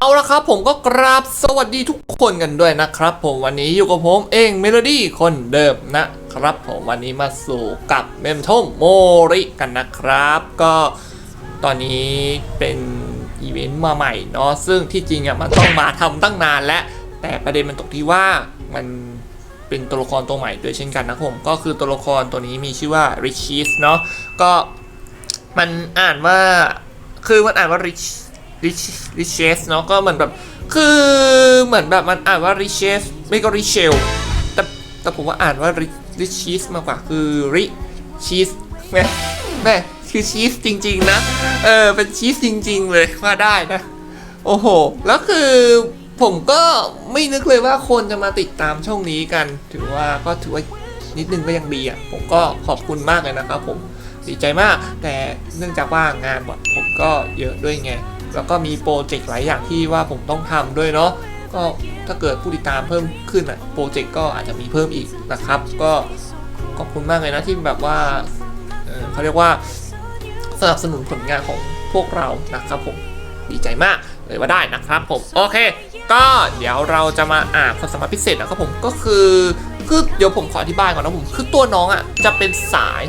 เอาละครับผมก็กราบสวัสดีทุกคนกันด้วยนะครับผมวันนี้อยู่กับผมเองเมโลดี้คนเดิมนะครับผมวันนี้มาสู่กับเมมทมโมริกันนะครับ ก็ตอนนี้เป็นอีเวนต์มาใหม่เนาะซึ่งที่จริงอะมันต้องมาทำตั้งนานแล้ว แต่ประเด็นมันตกที่ว่ามันเป็นตัวละครตัวใหม่ด้วยเช่นกันนะผมก็คือตัวละครตัวนี้มีชื่อว่า r i c h i s เนาะก็มันอ่านว่าคือมันอ่านว่า rich rich riches เนาะก็เหมือนแบบคือเหมือนแบบมันอ่านว่า riches ไม่ก็ richel แต่แต่ผมว่าอ่านว่า rich riches มากกว่าคือ rich cheese แม่แม่คือชีสจริง ๆ นะ เออเป็นชีสจริง ๆ เลยว่าได้นะ โอ้โห แล้วคือผมก็ไม่นึกเลยว่าคนจะมาติดตามช่องนี้กัน ถือว่าก็ถือว่านิดนึงก็ยังดีอะ ผมก็ขอบคุณมากเลยนะครับผมดีใจมาก แต่เนื่องจากว่างานผมก็เยอะด้วยไง แล้วก็มีโปรเจกต์หลายอย่างที่ว่าผมต้องทำด้วยเนาะก็ถ้าเกิดผู้ติดตามเพิ่มขึ้นอะโปรเจกต์ก็อาจจะมีเพิ่มอีกนะครับ ก็ขอบคุณมากเลยนะที่แบบว่าเเขาเรียกว่าสนับสนุนผลงานของพวกเรานะครับผมดีใจมากเลยว่าได้นะครับผมโอเค ก็เดี๋ยวเราจะมาอ่านความสามารถพิเศษนะครับผมก็คือคือเดี๋ยวผมขออธิบายก่อนนะผมคือตัวน้องอะจะเป็นสาย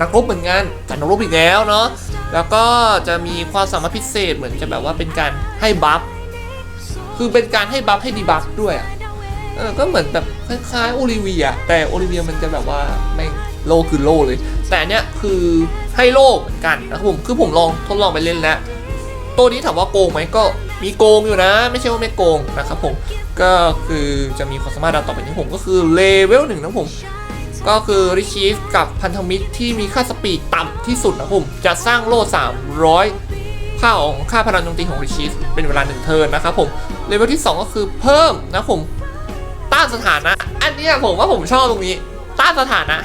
นักรบเหมือนกันแต่นักรบอีกแล้วเนาะ แล้วก็จะมีความสามารถพิเศษเหมือนจะแบบว่าเป็นการให้บัฟ คือเป็นการให้บัฟให้ดีบัฟด้วยอะเออก็เหมือนแบบคล้ายๆโอลิเวีย แต่โอลิเวียมันจะแบบว่าแม่โลคือโลเลย แต่เนี้ยคือให้โลเหมือนกันนะครับผมคือผมลองทดลองไปเล่นแล้ว ตัวนี้ถามว่าโกงไหมก็มีโกงอยู่นะ ไม่ใช่ว่าไม่โกงนะครับผมก็คือจะมีความสามารถดังต่อไปนี้ผมก็คือเลเวลหนึ่งนะผม ก็คือริชีฟกับพันธมิตรที่มีค่าสปีดต่ำที่สุดนะผมจะสร้างโล่ 300 ค่าของค่าพลังโจมตีของริชีฟเป็นเวลา1เทิร์นนะครับผมเลเวลที่ 2 ก็คือเพิ่มนะผมต้านสถานะ อันนี้ผมว่าผมชอบตรงนี้ ต้านสถานะ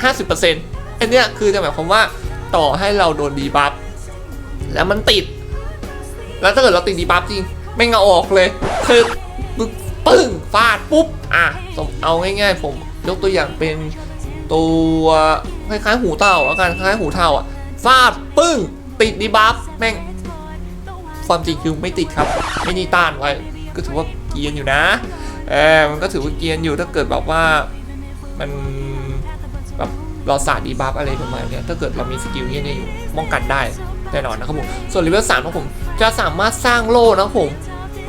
50%อันเนี้คือจะหมายความว่าต่อให้เราโดนดีบัฟแล้วมันติด แล้วถ้าเกิดเราติดดีบัฟจริง ไม่งเอาออกเลยคือปึ้งฟาดปุ๊บอะเอาง่ายๆ ผมยกตัวอย่างเป็น ตัวคล้ายๆหูเต่าแล้วกันคล้ายๆหูเต่าอะฟาดปึ้ง ติดดีบัฟแม่ง ความจริงคือไม่ติดครับ ไม่นี่ต้านไว้ ก็ถือว่าเกียนอยู่นะเออมันก็ถือว่าเกียนอยู่ถ้าเกิดแบบว่ามันแบบเราสาดดีบัฟอะไรประมาณนี้ถ้าเกิดเรามีสกิลเนี้ยอยู่ป้องกันได้แน่นอนนะครับผม ส่วนเลเวลสามของผม จะสามารถสร้างโล่นะผม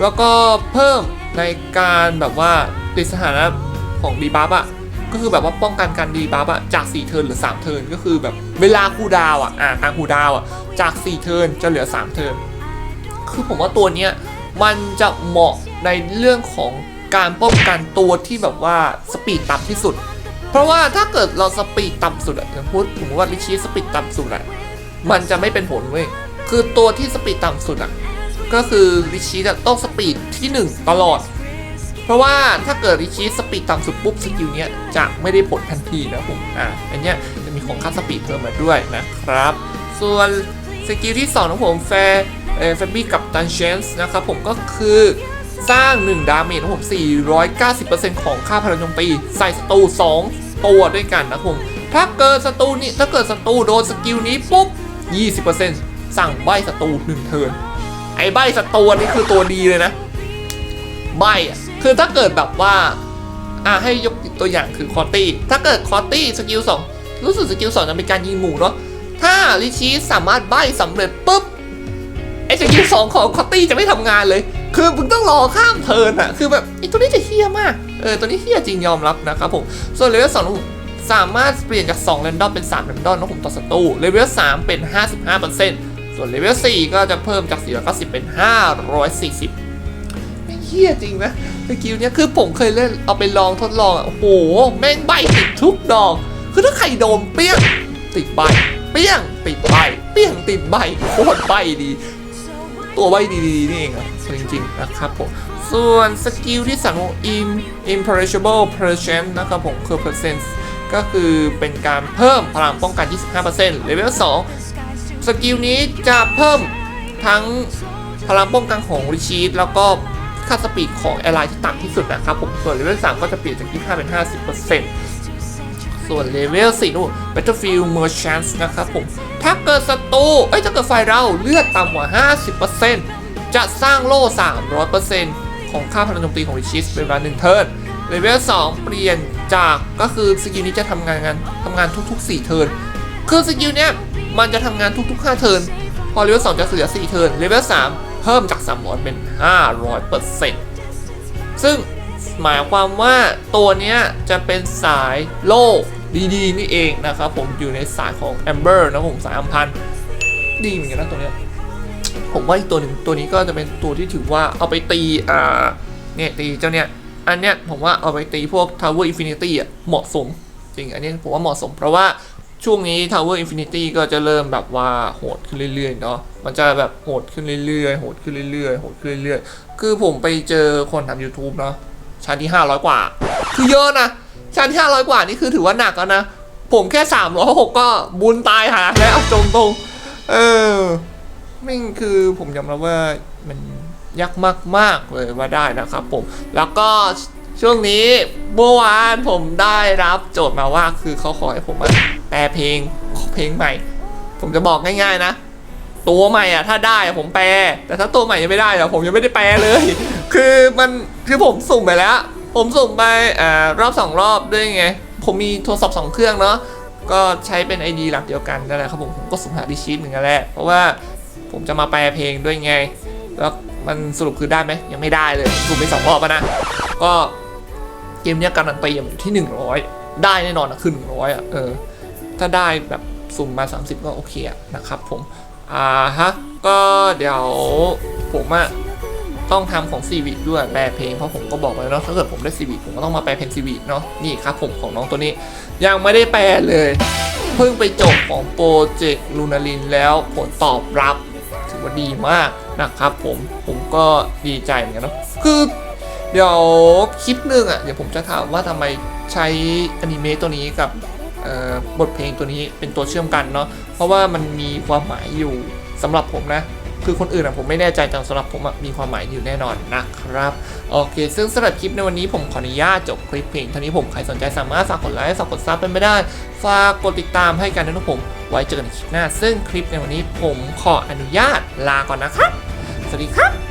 แล้วก็เพิ่มในการแบบว่าติดสถานะของดีบัฟอะ ก็คือแบบว่าป้องกันการดีบัฟอะจาก 4 เทิร์นหรือ 3 เทิร์นก็คือแบบเวลาคูดาวอะอ่าการคูดาวอะจาก 4 เทิร์นจะเหลือ 3 เทิร์นคือผมว่าตัวเนี้ยมันจะเหมาะในเรื่องของการป้องกันตัวที่แบบว่าสปีดต่ำที่สุด เพราะว่าถ้าเกิดเราสปีดต่ำสุดอะอย่างพูดถึงว่าลิชีสปีดต่ำสุดอะมันจะไม่เป็นผลเว้ยคือตัวที่สปีดต่ำสุดอะก็คือริชีจะต้องสปีดที่ 1 ตลอด เพราะว่าถ้าเกิดริชีสปีดต่ำสุดปุ๊บสกิลเนี้ยจะไม่ได้ผลทันทีนะผมอ่าอันเนี้ยจะมีของค่าสปีดเพิ่มมาด้วยนะครับ ส่วนสกิลที่2ของผมแฟร์เออแฟบี้กับตันเชนส์นะครับผมก็คือสร้าง 1 ดาเมจของผม 490%ของค่าพลังโจมตี ใส่ศัตรู2 ตัวด้วยกันนะครับผม ถ้าเกิดศัตรูนี่ถ้าเกิดศัตรูโดนสกิลนี้ปุ๊บ 20%สั่งใบศัตรู1เทิร์นไอ้ใบสัตว์ตัวนี้คือตัวดีเลยนะ ใบอะ คือถ้าเกิดแบบว่าอะให้ยกตัวอย่างคือคอตตี้ ถ้าเกิดคอตตี้สกิลสองรู้สึกสกิลสองจะเป็นการยิงหมู่เนาะ ถ้าลิชีสามารถใบสำเร็จปุ๊บไอ้สกิลสองของคอตตี้จะไม่ทำงานเลย คือมึงต้องรอข้ามเทิร์นอะคือแบบไอ้ตัวนี้จะเฮี้ยมาก เออตัวนี้เฮี้ยจริงยอมรับนะครับผม ส่วนเลเวลสองสามารถเปลี่ยนจาก2 r รนดอมเป็น3 r รนดอมนะผมต่อศัตรูเลเวล3เป็น 55%ส่วนเลเวล4ก็จะเพิ่มจาก490เป็น 540ไม่ เฮี้ยจริงนะสกิลเนี้ยคือผมเคยเล่นเอาไปลองทดลองอะโอ้โหแม่งใบติดทุกดอกคือถ้าใครโดนเปี้ยงติดใบเปี้ยงติดใบเปี้ยงติดใบโคตรใบดี ตัวใบดีๆนี่เองอะจริงๆนะครับผมส่วนสกิลที่สั่งของ im imperishable percent นะครับผมคือ percent ก็คือเป็นการเพิ่มพลังป้องกัน 25%เลเวล 2 สกิลนี้จะเพิ่มทั้งพลังป้องกันของริชีตแล้วก็ ค่าสปีดของแอร์ไลน์ที่ต่ำที่สุดนะครับผมส่วนเลเวล3ก็จะเปลี่ยนจาก 25 เป็น 50%ส่วนเลเวล4นู่น Battlefield Merchants นะครับผม ถ้าเกิดศัตรูเอ้ยถ้าเกิดฝ่ายเราเลือดต่ำกว่า 50%จะสร้างโล่ 300%ของค่าพลังโจมตีของริชิสเป็นเวลา1เทิร์นเลเวล2เปลี่ยนจากก็คือสกิลนี้จะทำงานงานทำงานทุกๆ 4 เทิร์นคือสกิลเนี้ยมันจะทำงานทุกๆ 5 เทิร์นพอเลเวล2จะเหลือ4เทิร์นเลเวล3 พิ่มจาก 300 เป็น 500%ซึ่งหมายความว่าตัวนี้จะเป็นสายโล่ดีๆ นี่เองนะครับผมอยู่ในสายของ Amber นะผมสายอัมพันดีเหมือนกันนะตัวเนี้ยผมว่าอีกตัวหนึ่งตัวนี้ก็จะเป็นตัวที่ถือว่าเอาไปตีอ่าเนี่ยตีเจ้าเนี่ยอันเนี้ยผมว่าเอาไปตีพวก Tower Infinity อะเหมาะสมจริงอันนี้ผมว่าเหมาะสมเพราะว่า ช่วงนี้ Tower Infinity ก็จะเริ่มแบบว่าโหดขึ้นเรื่อยๆเนาะ มันจะแบบโหดขึ้นเรื่อยๆ โหดขึ้นเรื่อยๆ โหดขึ้นเรื่อยๆ คือผมไปเจอคนทำ YouTube เนาะชั้นที่ 500 กว่า คือเยอะนะ ชั้นที่ 500 กว่านี่คือถือว่าหนักแล้วนะ ผมแค่ 306 ก็บุญตายหาแล้วเอาตรง เออไม่งคือผมยอมรับว่ามันยากมาก ๆ เลยว่าได้นะครับผม แล้วก็ ช่วงนี้เมื่อวานผมได้รับโจทย์มาว่าคือเขาขอให้ผมมาแปลเพลงเพลงใหม่ ผมจะบอกง่ายๆนะ ตัวใหม่อะ ถ้าได้ผมแปล แต่ถ้าตัวใหม่ยังไม่ได้อะผมยังไม่ได้แปลเลย คือมันคือผมสุ่มไปแล้ว ผมสุ่มไปอ่ารอบสองรอบด้วยไง ผมมีโทรศัพท์สองเครื่องเนาะก็ใช้เป็น ID หลักเดียวกันนั่นแหละครับผมผมก็สุ่มหาดิชีตหนึ่งนั่นแหละเพราะว่าผมจะมาแปลเพลงด้วยไง แล้วมันสรุปคือได้ไหมยังไม่ได้เลยสุ่มไปสองรอบแล้วนะก็ มนี้การันตีอยู่ที่ 100 ได้แน่นอนนะคือ100อะเออถ้าได้แบบสุ่มมา 30 ก็โอเคอะนะครับผมอ่าฮะก็เดี๋ยวผมอะต้องทำของซีวิด้วยแปลเพลงเพราะผมก็บอกไว้แล้วเนาะถ้าเกิดผมได้ซีวิผมก็ต้องมาแปลเพลงซีวิเนาะนี่ครับผมของน้องตัวนี้ ยังไม่ได้แปลเลย เพิ่งไปจบของโปรเจกต์ลูนาลินแล้วผลตอบรับถือว่าดีมากนะครับผมผมก็ดีใจเหมือนกันเนาะคือ เดี๋ยวคลิปหนึ่งอะเดี๋ยวผมจะถามว่าทำไมใช้อนิเมะตัวนี้กับบทเพลงตัวนี้เป็นตัวเชื่อมกันเนาะเพราะว่ามันมีความหมายอยู่สำหรับผมนะคือคนอื่นอะผมไม่แน่ใจแต่สำหรับผมมีความหมายอยู่แน่นอนนะครับโอเค ซึ่งสำหรับคลิปในวันนี้ผมขออนุญาตจบคลิปเพียงเท่านี้ผมใครสนใจสามารถฝากกดไลค์ฝากกดซับเป็นไม่ได้ฝากกดติดตามให้กันนะครับผมไว้เจอกันคลิปหน้า ซึ่งคลิปในวันนี้ผมขออนุญาตลาก่อนนะครับ สวัสดีครับ